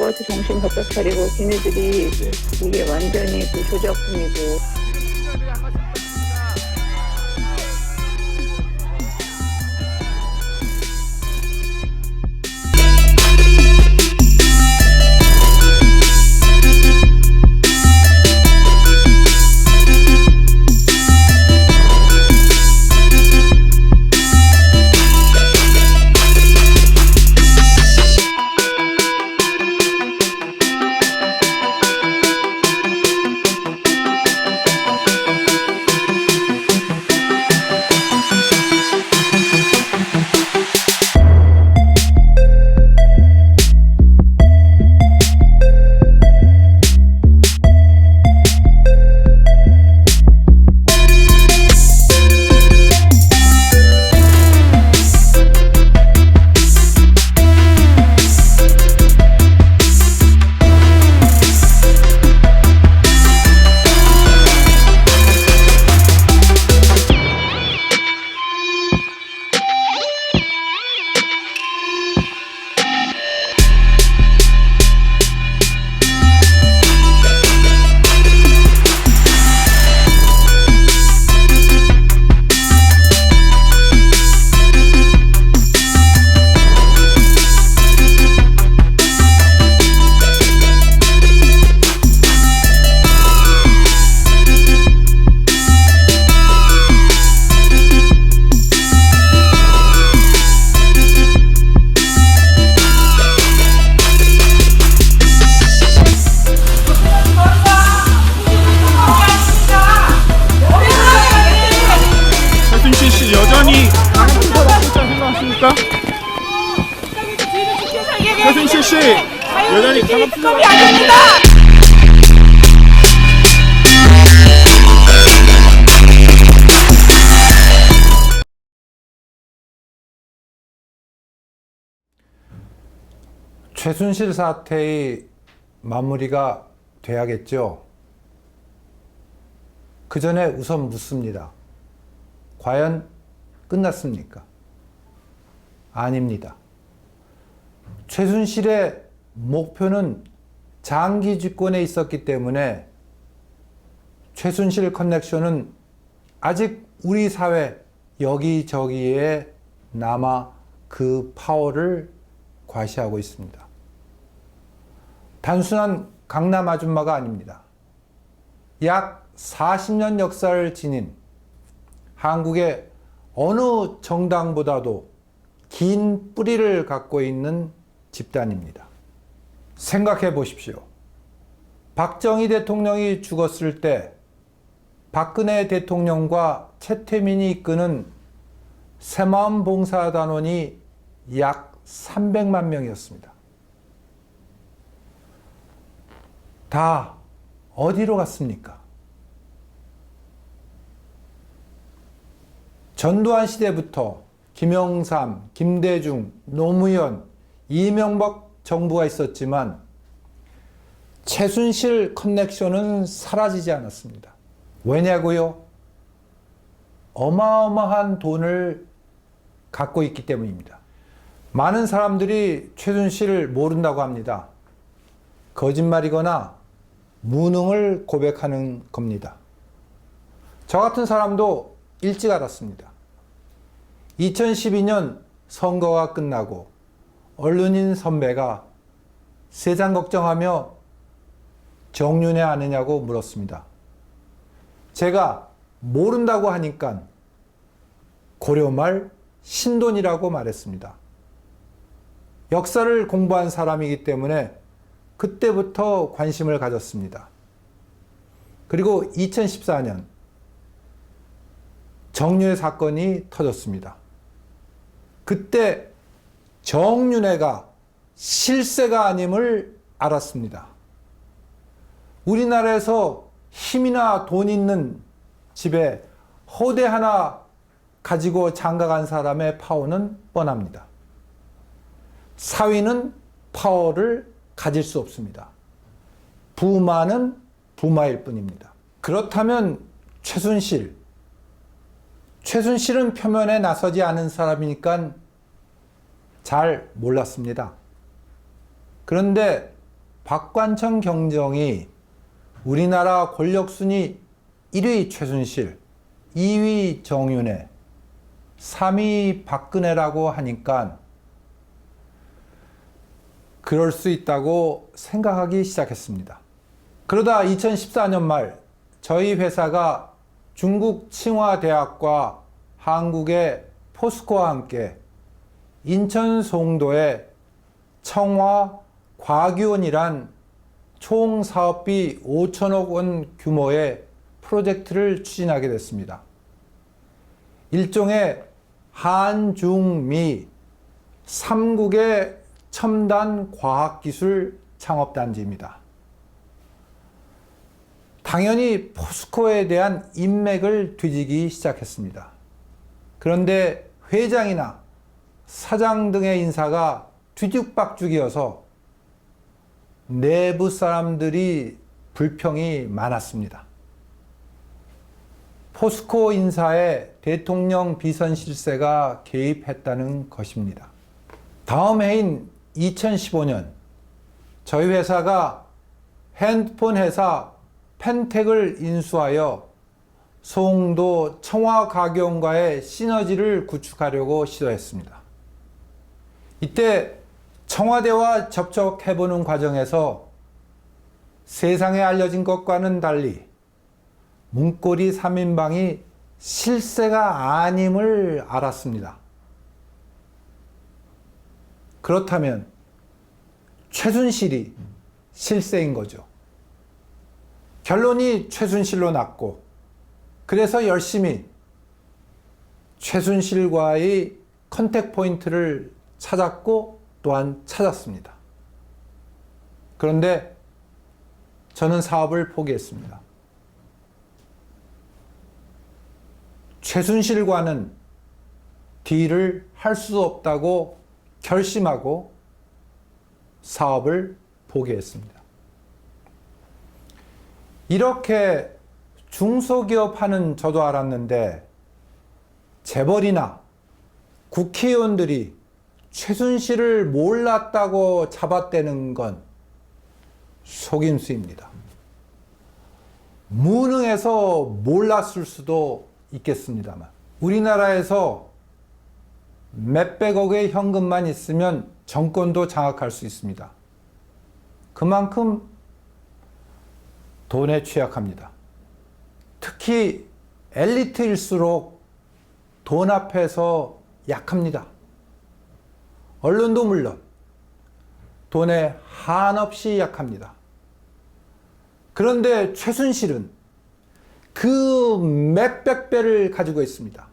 와서 정신 바짝 차리고 걔네들이 이게 완전히 그 조작품이고 최순실 사태의 마무리가 돼야겠죠. 그 전에 우선 묻습니다. 과연 끝났습니까? 아닙니다. 최순실의 목표는 장기 집권에 있었기 때문에 최순실 커넥션은 아직 우리 사회 여기저기에 남아 그 파워를 과시하고 있습니다. 단순한 강남 아줌마가 아닙니다. 약 40년 역사를 지닌 한국의 어느 정당보다도 긴 뿌리를 갖고 있는 집단입니다. 생각해 보십시오. 박정희 대통령이 죽었을 때 박근혜 대통령과 최태민이 이끄는 새마음 봉사단원이 약 300만 명이었습니다. 다 어디로 갔습니까? 전두환 시대부터 김영삼, 김대중, 노무현, 이명박 정부가 있었지만 최순실 커넥션은 사라지지 않았습니다. 왜냐고요? 어마어마한 돈을 갖고 있기 때문입니다. 많은 사람들이 최순실을 모른다고 합니다. 거짓말이거나 무능을 고백하는 겁니다. 저 같은 사람도 일찍 알았습니다. 2012년 선거가 끝나고 언론인 선배가 세상 걱정하며 정윤회 아느냐고 물었습니다. 제가 모른다고 하니까 고려말 신돈이라고 말했습니다. 역사를 공부한 사람이기 때문에 그때부터 관심을 가졌습니다. 그리고 2014년 정윤회 사건이 터졌습니다. 그때 정윤회가 실세가 아님을 알았습니다. 우리나라에서 힘이나 돈 있는 집에 허대 하나 가지고 장가간 사람의 파워는 뻔합니다. 사위는 파워를 가질 수 없습니다. 부마는 부마일 뿐입니다. 그렇다면 최순실, 최순실은 표면에 나서지 않은 사람이니까 잘 몰랐습니다. 그런데 박관청 경정이 우리나라 권력 순위 1위 최순실, 2위 정윤회, 3위 박근혜라고 하니까 그럴 수 있다고 생각하기 시작했습니다. 그러다 2014년 말 저희 회사가 중국 칭화대학과 한국의 포스코와 함께 인천 송도에 청화 과기원이란 총 사업비 5천억 원 규모의 프로젝트를 추진하게 됐습니다. 일종의 한중미 3국의 첨단 과학기술 창업단지입니다. 당연히 포스코에 대한 인맥을 뒤지기 시작했습니다. 그런데 회장이나 사장 등의 인사가 뒤죽박죽이어서 내부 사람들이 불평이 많았습니다. 포스코 인사에 대통령 비선 실세가 개입했다는 것입니다. 다음 해인 2015년 저희 회사가 핸드폰 회사 펜텍을 인수하여 송도 청화가게원과의 시너지를 구축하려고 시도했습니다. 이때 청와대와 접촉해보는 과정에서 세상에 알려진 것과는 달리 문고리 3인방이 실세가 아님을 알았습니다. 그렇다면 최순실이 실세인 거죠. 결론이 최순실로 났고, 그래서 열심히 최순실과의 컨택 포인트를 찾았고 또한 찾았습니다. 그런데 저는 사업을 포기했습니다. 최순실과는 딜을 할 수 없다고 결심하고 사업을 포기했습니다. 이렇게 중소기업 하는 저도 알았는데 재벌이나 국회의원들이 최순실을 몰랐다고 잡아떼는 건 속임수입니다. 무능해서 몰랐을 수도 있겠습니다만 우리나라에서 몇백억의 현금만 있으면 정권도 장악할 수 있습니다. 그만큼 돈에 취약합니다. 특히 엘리트일수록 돈 앞에서 약합니다. 언론도 물론 돈에 한없이 약합니다. 그런데 최순실은 그 몇백 배를 가지고 있습니다.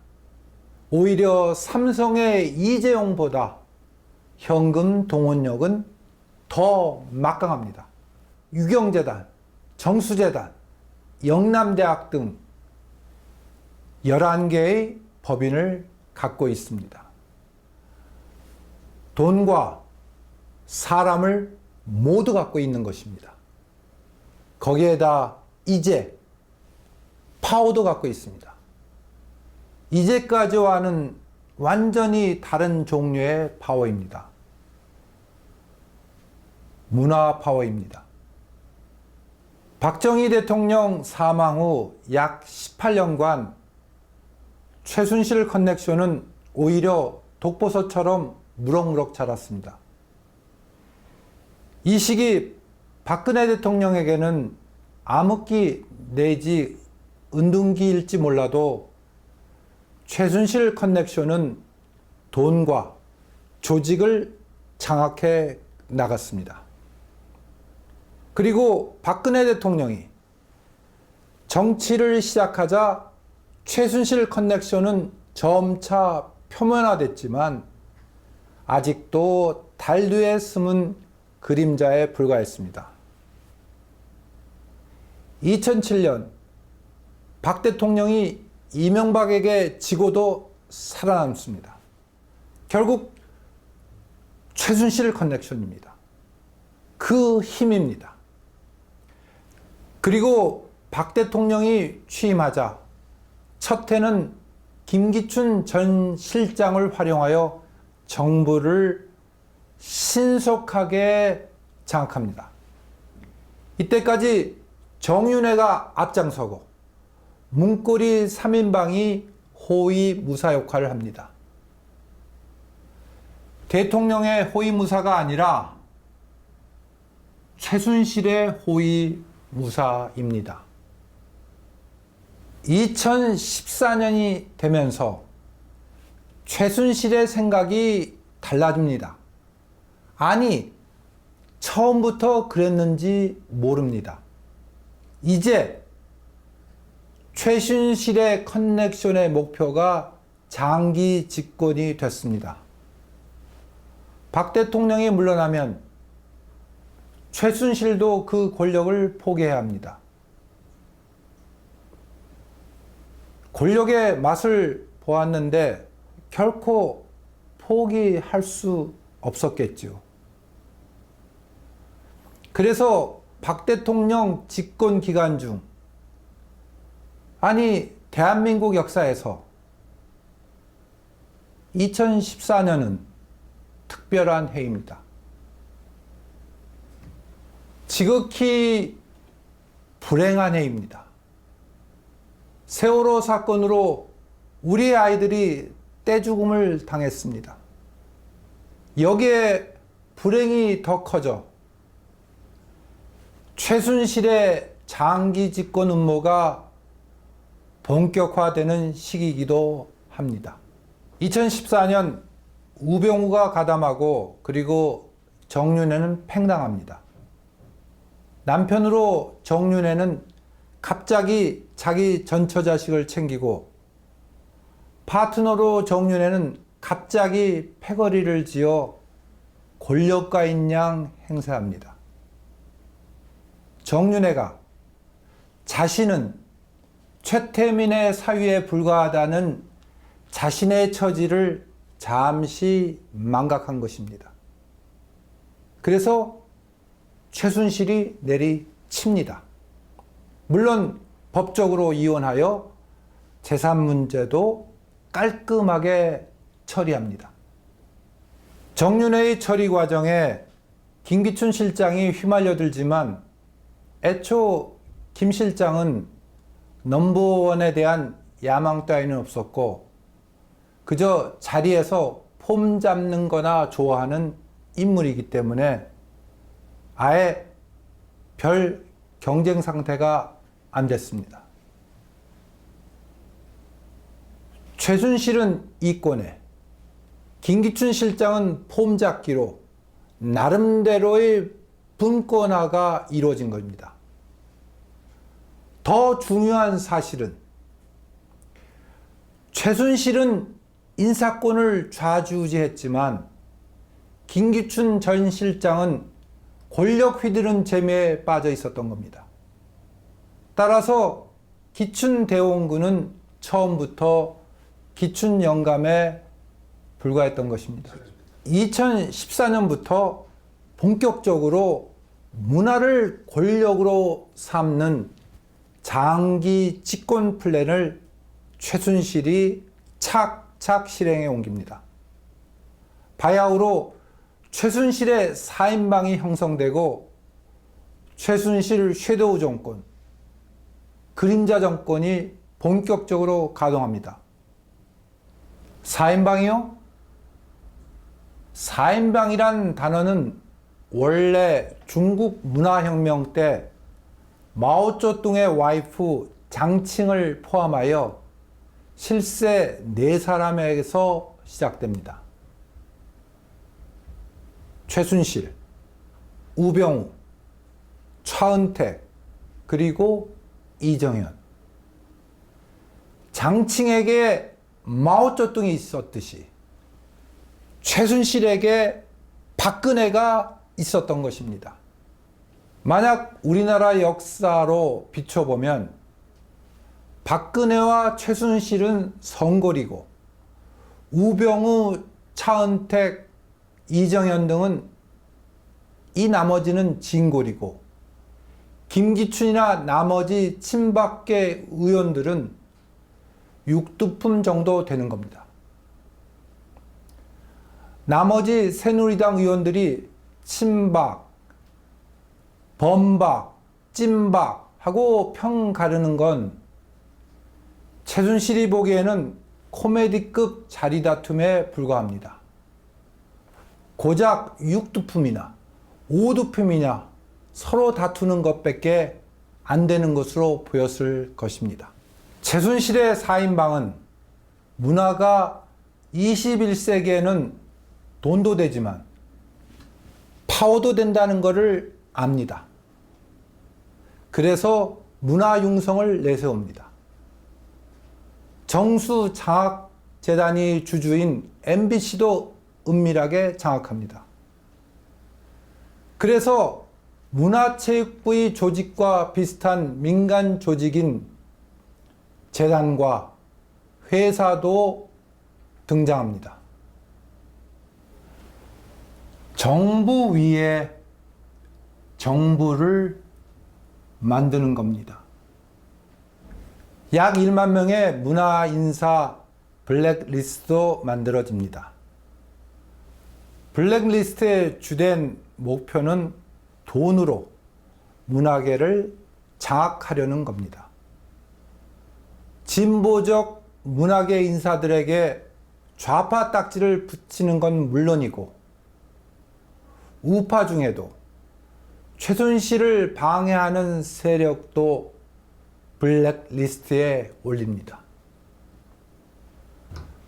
오히려 삼성의 이재용보다 현금 동원력은 더 막강합니다. 유경재단, 정수재단, 영남대학 등 11개의 법인을 갖고 있습니다. 돈과 사람을 모두 갖고 있는 것입니다. 거기에다 이제 파워도 갖고 있습니다. 이제까지와는 완전히 다른 종류의 파워입니다. 문화 파워입니다. 박정희 대통령 사망 후 약 18년간 최순실 커넥션은 오히려 독보서처럼 무럭무럭 자랐습니다. 이 시기 박근혜 대통령에게는 암흑기 내지 은둔기일지 몰라도 최순실 커넥션은 돈과 조직을 장악해 나갔습니다. 그리고 박근혜 대통령이 정치를 시작하자 최순실 커넥션은 점차 표면화됐지만 아직도 달 뒤에 숨은 그림자에 불과했습니다. 2007년 박 대통령이 이명박에게 지고도 살아남습니다. 결국 최순실 커넥션입니다. 그 힘입니다. 그리고 박 대통령이 취임하자 첫 해는 김기춘 전 실장을 활용하여 정부를 신속하게 장악합니다. 이때까지 정윤회가 앞장서고 문고리 3인방이 호위 무사 역할을 합니다. 대통령의 호위 무사가 아니라 최순실의 호위 무사입니다. 2014년이 되면서 최순실의 생각이 달라집니다. 아니, 처음부터 그랬는지 모릅니다. 이제 최순실의 커넥션의 목표가 장기 집권이 됐습니다. 박 대통령이 물러나면 최순실도 그 권력을 포기해야 합니다. 권력의 맛을 보았는데 결코 포기할 수 없었겠지요. 그래서 박 대통령 집권 기간 중 아니 대한민국 역사에서 2014년은 특별한 해입니다. 지극히 불행한 해입니다. 세월호 사건으로 우리 아이들이 떼죽음을 당했습니다. 여기에 불행이 더 커져 최순실의 장기 집권 음모가 본격화되는 시기이기도 합니다. 2014년 우병우가 가담하고 그리고 정윤회는 팽당합니다. 남편으로 정윤회는 갑자기 자기 전처 자식을 챙기고 파트너로 정윤회는 갑자기 패거리를 지어 권력가인 양 행세합니다. 정윤회가 자신은 최태민의 사위에 불과하다는 자신의 처지를 잠시 망각한 것입니다. 그래서 최순실이 내리칩니다. 물론 법적으로 이혼하여 재산 문제도 깔끔하게 처리합니다. 정윤회의 처리 과정에 김기춘 실장이 휘말려들지만 애초 김 실장은 넘버원에 대한 야망 따위는 없었고 그저 자리에서 폼 잡는 거나 좋아하는 인물이기 때문에 아예 별 경쟁 상태가 안 됐습니다. 최순실은 이권에 김기춘 실장은 폼 잡기로 나름대로의 분권화가 이루어진 겁니다. 더 중요한 사실은 최순실은 인사권을 좌지우지했지만 김기춘 전 실장은 권력 휘두른 재미에 빠져 있었던 겁니다. 따라서 기춘 대원군은 처음부터 기춘 영감에 불과했던 것입니다. 2014년부터 본격적으로 문화를 권력으로 삼는 장기 집권 플랜을 최순실이 착착 실행해 옮깁니다. 바야흐로 최순실의 4인방이 형성되고 최순실 섀도우 정권, 그림자 정권이 본격적으로 가동합니다. 4인방이요? 4인방이란 단어는 원래 중국 문화혁명 때 마오쩌둥의 와이프 장칭을 포함하여 실세 네 사람에게서 시작됩니다. 최순실, 우병우, 차은택, 그리고 이정현. 장칭에게 마오쩌둥이 있었듯이 최순실에게 박근혜가 있었던 것입니다. 만약 우리나라 역사로 비춰보면 박근혜와 최순실은 성골이고 우병우, 차은택, 이정현 등은 이 나머지는 진골이고 김기춘이나 나머지 친박계 의원들은 육두품 정도 되는 겁니다. 나머지 새누리당 의원들이 친박, 범박, 찐박 하고 평 가르는 건 최순실이 보기에는 코미디급 자리 다툼에 불과합니다. 고작 6두품이나 5두품이냐 서로 다투는 것밖에 안 되는 것으로 보였을 것입니다. 최순실의 4인방은 문화가 21세기에는 돈도 되지만 파워도 된다는 것을 압니다. 그래서 문화 융성을 내세웁니다. 정수 장학 재단이 주주인 MBC도 은밀하게 장악합니다. 그래서 문화체육부의 조직과 비슷한 민간 조직인 재단과 회사도 등장합니다. 정부 위에 정부를 만드는 겁니다. 약 1만 명의 문화 인사 블랙리스트도 만들어집니다. 블랙리스트의 주된 목표는 돈으로 문화계를 장악하려는 겁니다. 진보적 문화계 인사들에게 좌파 딱지를 붙이는 건 물론이고 우파 중에도 최순실을 방해하는 세력도 블랙리스트에 올립니다.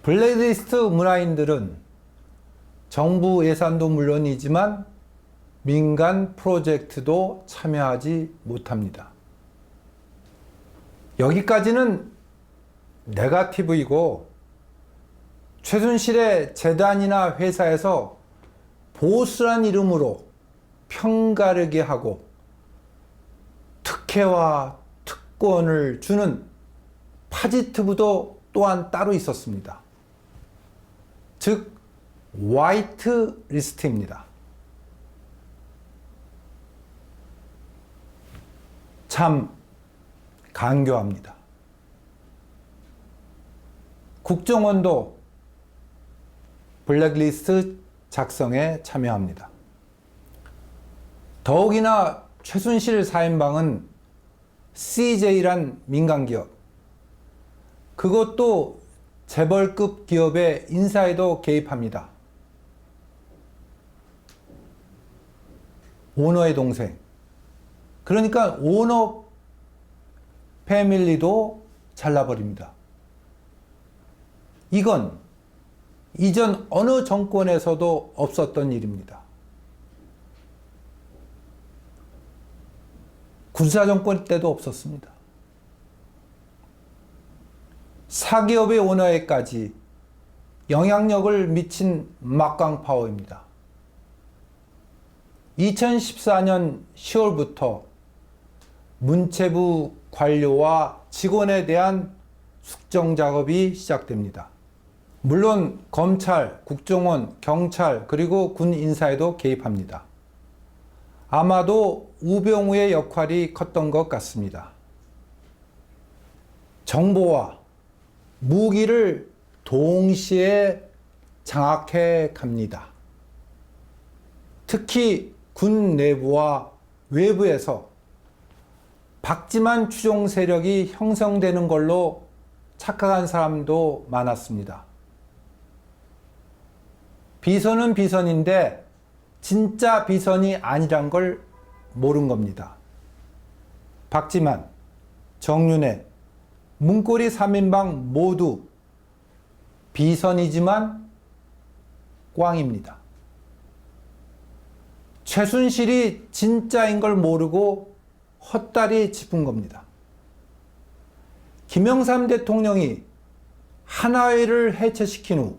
블랙리스트 문화인들은 정부 예산도 물론이지만 민간 프로젝트도 참여하지 못합니다. 여기까지는 네가티브이고 최순실의 재단이나 회사에서 보수란 이름으로 편가르게 하고 특혜와 특권을 주는 파지트부도 또한 따로 있었습니다. 즉 화이트 리스트입니다. 참 간교합니다. 국정원도 블랙리스트 작성에 참여합니다. 더욱이나 최순실 사인방은 CJ란 민간기업, 그것도 재벌급 기업의 인사에도 개입합니다. 오너의 동생. 그러니까 오너 패밀리도 잘라버립니다. 이건 이전 어느 정권에서도 없었던 일입니다. 군사 정권 때도 없었습니다. 사기업의 오너에까지 영향력을 미친 막강 파워입니다. 2014년 10월부터 문체부 관료와 직원에 대한 숙정 작업이 시작됩니다. 물론 검찰, 국정원, 경찰, 그리고 군 인사에도 개입합니다. 아마도 우병우의 역할이 컸던 것 같습니다. 정보와 무기를 동시에 장악해 갑니다. 특히 군 내부와 외부에서 박지만 추종 세력이 형성되는 걸로 착각한 사람도 많았습니다. 비선은 비선인데 진짜 비선이 아니란 걸 모른 겁니다. 박지만, 정윤회, 문고리 3인방 모두 비선이지만 꽝입니다. 최순실이 진짜인 걸 모르고 헛다리 짚은 겁니다. 김영삼 대통령이 하나회를 해체시킨 후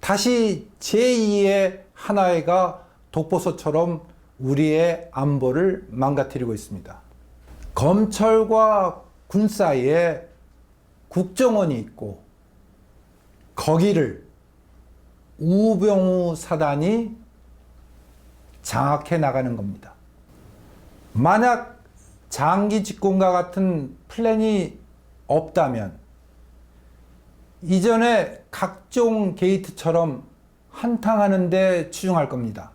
다시 제2의 하나회가 독보소처럼 우리의 안보를 망가뜨리고 있습니다. 검찰과 군 사이에 국정원이 있고 거기를 우병우 사단이 장악해 나가는 겁니다. 만약 장기 집권과 같은 플랜이 없다면 이전에 각종 게이트처럼 한탕하는 데 치중할 겁니다.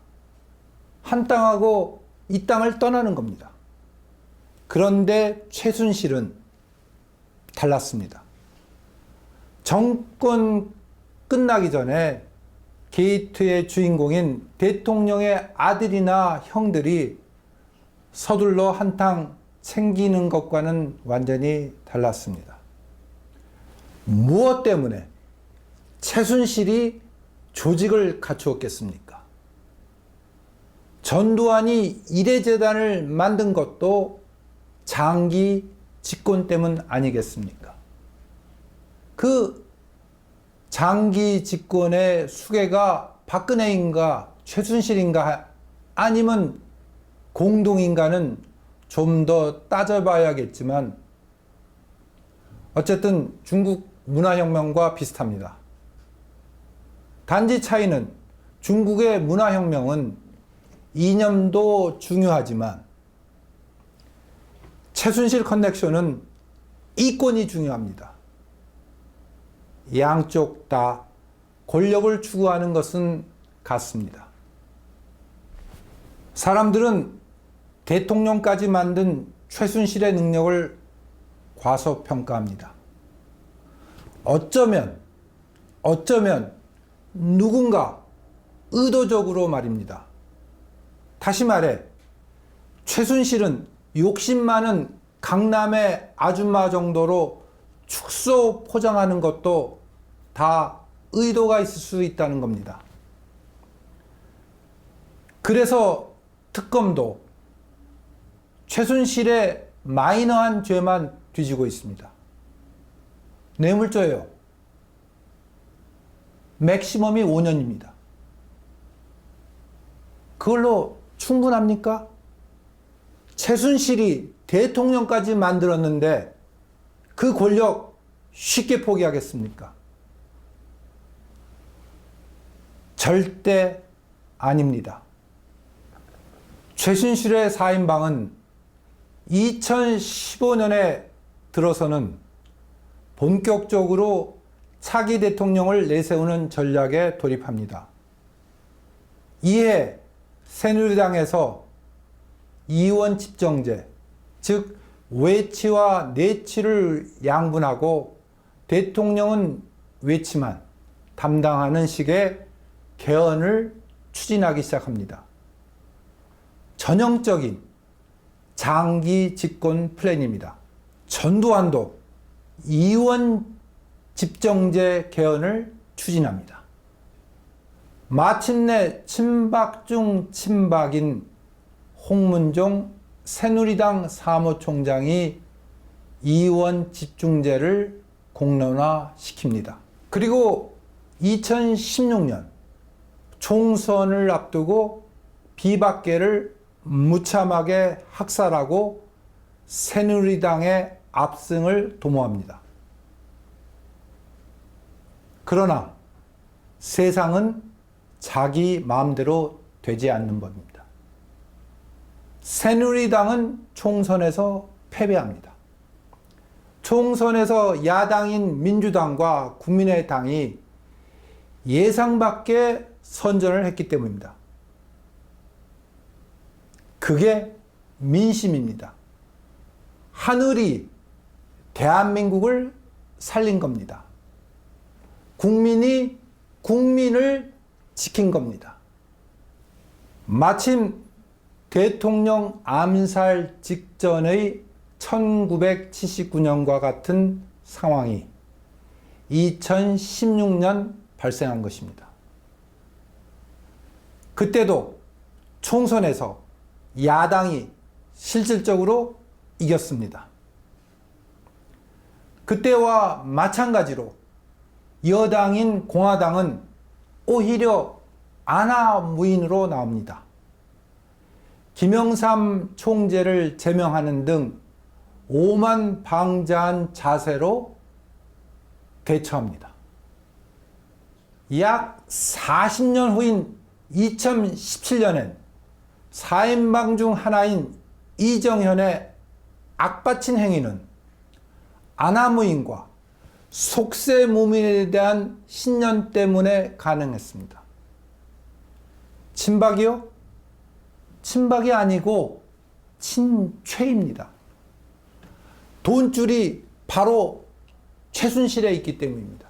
한 땅하고 이 땅을 떠나는 겁니다. 그런데 최순실은 달랐습니다. 정권 끝나기 전에 게이트의 주인공인 대통령의 아들이나 형들이 서둘러 한탕 챙기는 것과는 완전히 달랐습니다. 무엇 때문에 최순실이 조직을 갖추었겠습니까? 전두환이 이래재단을 만든 것도 장기 집권 때문 아니겠습니까? 그 장기 집권의 수괴가 박근혜인가 최순실인가 아니면 공동인가는 좀 더 따져봐야겠지만 어쨌든 중국 문화혁명과 비슷합니다. 단지 차이는 중국의 문화혁명은 이념도 중요하지만 최순실 커넥션은 이권이 중요합니다. 양쪽 다 권력을 추구하는 것은 같습니다. 사람들은 대통령까지 만든 최순실의 능력을 과소평가합니다. 어쩌면, 어쩌면 누군가 의도적으로 말입니다. 다시 말해, 최순실은 욕심 많은 강남의 아줌마 정도로 축소 포장하는 것도 다 의도가 있을 수 있다는 겁니다. 그래서 특검도 최순실의 마이너한 죄만 뒤지고 있습니다. 뇌물죄요. 맥시멈이 5년입니다. 그걸로 충분합니까? 최순실이 대통령까지 만들었는데 그 권력 쉽게 포기하겠습니까? 절대 아닙니다. 최순실의 4인방은 2015년에 들어서는 본격적으로 차기 대통령을 내세우는 전략에 돌입합니다. 이에 새누리당에서 이원 집정제, 즉 외치와 내치를 양분하고 대통령은 외치만 담당하는 식의 개헌을 추진하기 시작합니다. 전형적인 장기 집권 플랜입니다. 전두환도 이원 집정제 개헌을 추진합니다. 마침내 친박 중 친박인 홍문종 새누리당 사무총장이 이원 집중제를 공론화시킵니다. 그리고 2016년 총선을 앞두고 비박계를 무참하게 학살하고 새누리당의 압승을 도모합니다. 그러나 세상은 자기 마음대로 되지 않는 법입니다. 새누리당은 총선에서 패배합니다. 총선에서 야당인 민주당과 국민의당이 예상 밖의 선전을 했기 때문입니다. 그게 민심입니다. 하늘이 대한민국을 살린 겁니다. 국민이 국민을 지킨 겁니다. 마침 대통령 암살 직전의 1979년과 같은 상황이 2016년 발생한 것입니다. 그때도 총선에서 야당이 실질적으로 이겼습니다. 그때와 마찬가지로 여당인 공화당은 오히려 아나무인으로 나옵니다. 김영삼 총재를 제명하는 등 오만 방자한 자세로 대처합니다. 약 40년 후인 2017년엔 4인방 중 하나인 이정현의 악받친 행위는 아나무인과 속세 무민에 대한 신념 때문에 가능했습니다. 친박이요? 친박이 아니고 친최입니다. 돈줄이 바로 최순실에 있기 때문입니다.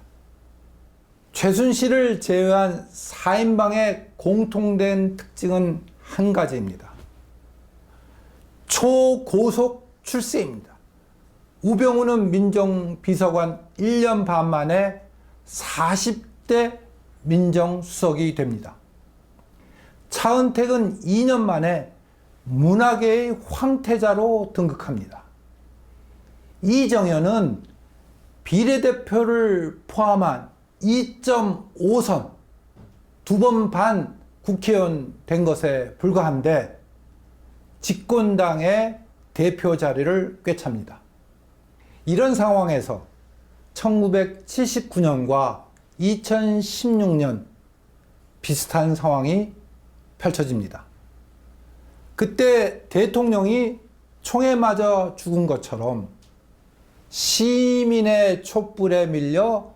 최순실을 제외한 4인방의 공통된 특징은 한 가지입니다. 초고속 출세입니다. 우병우는 민정비서관 1년 반 만에 40대 민정수석이 됩니다. 차은택은 2년 만에 문화계의 황태자로 등극합니다. 이정현은 비례대표를 포함한 2.5선 두 번 반 국회의원 된 것에 불과한데 집권당의 대표 자리를 꿰찹니다. 이런 상황에서 1979년과 2016년 비슷한 상황이 펼쳐집니다. 그때 대통령이 총에 맞아 죽은 것처럼 시민의 촛불에 밀려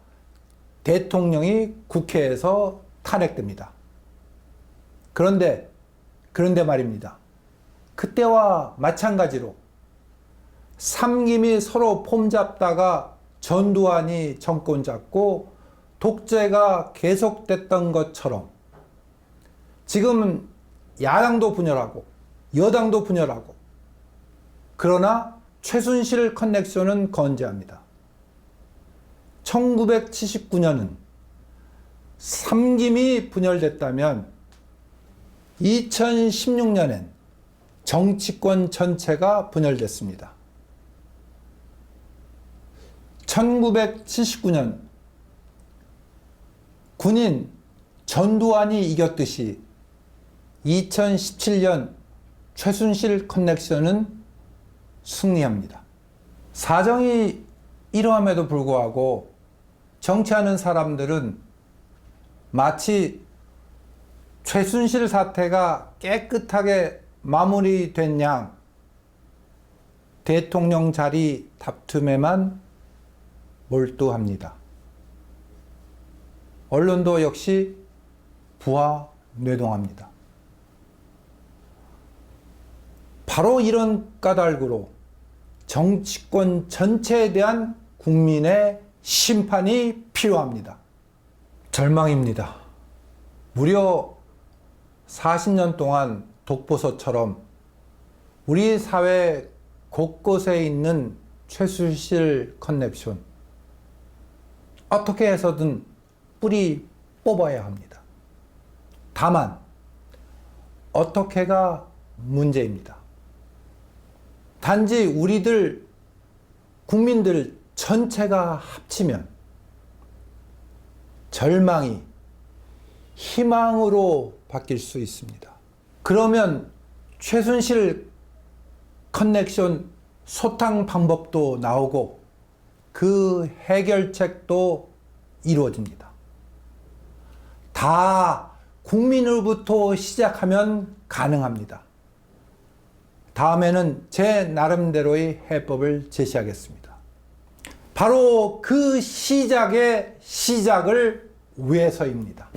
대통령이 국회에서 탄핵됩니다. 그런데, 그런데 말입니다. 그때와 마찬가지로 삼김이 서로 폼 잡다가 전두환이 정권 잡고 독재가 계속됐던 것처럼 지금은 야당도 분열하고 여당도 분열하고 그러나 최순실 커넥션은 건재합니다. 1979년은 삼김이 분열됐다면 2016년엔 정치권 전체가 분열됐습니다. 1979년 군인 전두환이 이겼듯이 2017년 최순실 커넥션은 승리합니다. 사정이 이러함에도 불구하고 정치하는 사람들은 마치 최순실 사태가 깨끗하게 마무리된 양 대통령 자리 다툼에만 몰두합니다. 언론도 역시 부하 뇌동합니다. 바로 이런 까닭으로 정치권 전체에 대한 국민의 심판이 필요합니다. 절망입니다. 무려 40년 동안 독보서처럼 우리 사회 곳곳에 있는 최순실 커넥션 어떻게 해서든 뿌리 뽑아야 합니다. 다만 어떻게가 문제입니다. 단지 우리들 국민들 전체가 합치면 절망이 희망으로 바뀔 수 있습니다. 그러면 최순실 커넥션 소탕 방법도 나오고 그 해결책도 이루어집니다. 다 국민으로부터 시작하면 가능합니다. 다음에는 제 나름대로의 해법을 제시하겠습니다. 바로 그 시작의 시작을 위해서입니다.